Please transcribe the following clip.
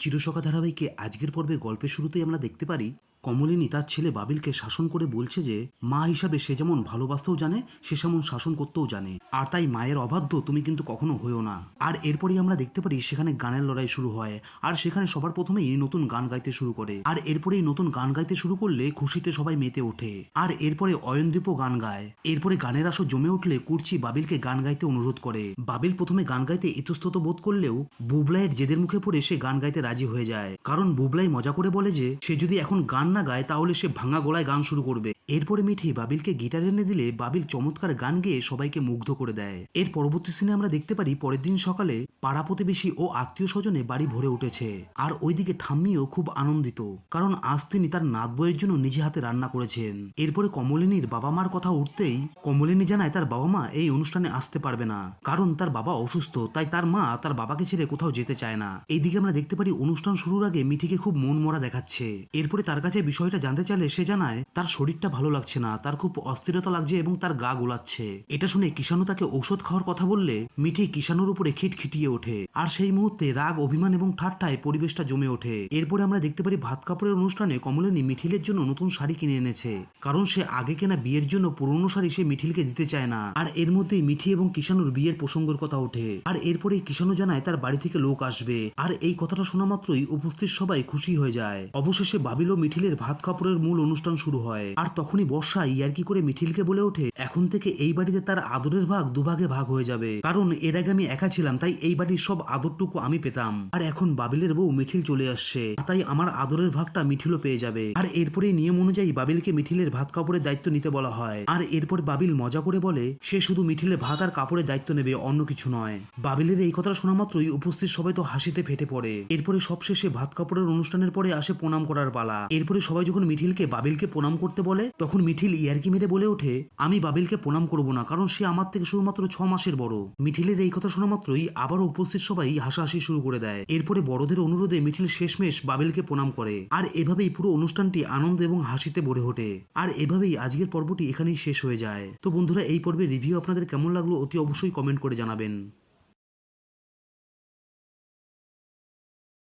চিরসখা ধারাবাহিকে আজকের পর্বে গল্পের শুরুতেই আমরা দেখতে পারি কমলিনী তার ছেলে বাবিলকে শাসন করে বলছে যে, মা হিসাবে সে যেমন ভালোবাসতেও জানে, সে যেমন শাসন করতেও জানে। আর তাই মায়ের অবাধ্য তুমি কিন্তু কখনো হয়েও না। আর এরপরেই আমরা দেখতে পারি সেখানে গানের লড়াই শুরু হয়, আর সেখানে সবার প্রথমেই নতুন গান গাইতে শুরু করে। আর এরপরেই নতুন গান গাইতে শুরু করলে খুশিতে সবাই মেতে ওঠে। আর এরপরে অয়নদীপও গান গায়। এরপরে গানের আসর জমে উঠলে কুর্চি বাবিলকে গান গাইতে অনুরোধ করে। বাবিল প্রথমে গান গাইতে ইতস্তত বোধ করলেও বুবলাইয়ের জেদের মুখে পড়ে সে গান গাইতে রাজি হয়ে যায়। কারণ বুবলাই মজা করে বলে যে, সে যদি এখন গান না গায় তাহলে সে ভাঙা গলায় গান শুরু করবে। এরপরে মিঠি বাবিলকে গিটার এনে দিলে বাবিল চমৎকার গান গেয়ে সবাইকে মুগ্ধ করে দেয়। এর পরবর্তী সিনে আমরা দেখতে পারি পরের দিন সকালে পাড়া প্রতিবেশী ও আত্মীয় স্বজনে বাড়ি ভরে উঠেছে। আর ওইদিকে ঠাম্মিও খুব আনন্দিত, কারণ আজ তিনি তার নাত বইয়ের জন্য নিজে হাতে রান্না করেছেন। এরপরে কমলিনীর বাবা মার কথা উঠতেই কমলিনী জানায় তার বাবা মা এই অনুষ্ঠানে আসতে পারবে না, কারণ তার বাবা অসুস্থ, তাই তার মা তার বাবাকে ছেড়ে কোথাও যেতে চায় না। এইদিকে আমরা দেখতে পারি অনুষ্ঠান শুরুর আগে মিঠিকে খুব মন মরা দেখাচ্ছে। এরপরে তার কাছে বিষয়টা জানতে চাইলে সে জানায়, তার শরীরটা ভালো লাগছে না, তার খুব অস্থিরতা লাগছে এবং তার গা গোলাচ্ছে। এটা শুনে কিষাণু তাকে ঔষধ খাওয়ার কথা বললে মিঠি কিষাণুর উপরে খিট খিটিয়ে ওঠে। আর সেই মুহূর্তে রাগ, অভিমান এবং ঠাট্টায় পরিবেশটা জমে ওঠে। এরপরে আমরা দেখতে পারি ভাত কাপড়ের অনুষ্ঠানে কমলিনী মিঠিলের জন্য নতুন শাড়ি কিনে এনেছে। কারণ সে আগে কেনা বিয়ের জন্য পুরনো শাড়ি সে মিঠিলকে দিতে চায় না। আর এর মধ্যেই মিঠি এবং কিষাণুর বিয়ের প্রসঙ্গের কথা ওঠে। আর এরপরে কিষাণু জানায় তার বাড়ি থেকে লোক আসবে। আর এই কথাটা শোনা মাত্রই উপস্থিত সবাই খুশি হয়ে যায়। অবশেষে বাবিল ও মিঠিলের ভাত কাপড়ের মূল অনুষ্ঠান শুরু হয়। আর তখনই বর্ষা ইয়ার্কি করে মিঠিলকে বলে ওঠে, এখন থেকে এই বাড়িতে তার আদরের ভাগ দুভাগে ভাগ হয়ে যাবে। কারণ এর আগে আমি একা ছিলাম, তাই এই বাড়ির সব আদরটুকু আমি পেতাম। আর এখন বাবিলের বউ মিঠিল চলে আসছে তাই আমার আদরের ভাগটা মিঠিলও পেয়ে যাবে। আর এরপরে নিয়ম অনুযায়ী বাবিলকে মিঠিলের ভাত কাপড়ের দায়িত্ব নিতে বলা হয়। আর এরপর বাবিল মজা করে বলে, সে শুধু মিঠিলে ভাত আর কাপড়ের দায়িত্ব নেবে, অন্য কিছু নয়। বাবিলের এই কথাটা শোনা মাত্রই উপস্থিত সবাই তো হাসিতে ফেটে পড়ে। এরপরে সবশেষে ভাত কাপড়ের অনুষ্ঠানের পরে আসে প্রণাম করার পালা। এরপরে সবাই যখন মিঠিলকে বাবিলকে প্রণাম করতে বলে তখন মিঠিল ইয়ারকি মেরে বলে ওঠে, আমি বাবিলকে প্রণাম করব না, কারণ সে আমার থেকে শুধুমাত্র ছ মাসের বড়। মিঠিলের এই কথা শোনা মাত্রই আবারও উপস্থিত সবাই হাসাহাসি শুরু করে দেয়। এরপরে বড়দের অনুরোধে মিঠিল শেষমেশ বাবিলকে প্রণাম করে। আর এভাবেই পুরো অনুষ্ঠানটি আনন্দ এবং হাসিতে ভরে ওঠে। আর এভাবেই আজকের পর্বটি এখানেই শেষ হয়ে যায়। তো বন্ধুরা, এই পর্বের রিভিউ আপনাদের কেমন লাগল অতি অবশ্যই কমেন্ট করে জানাবেন।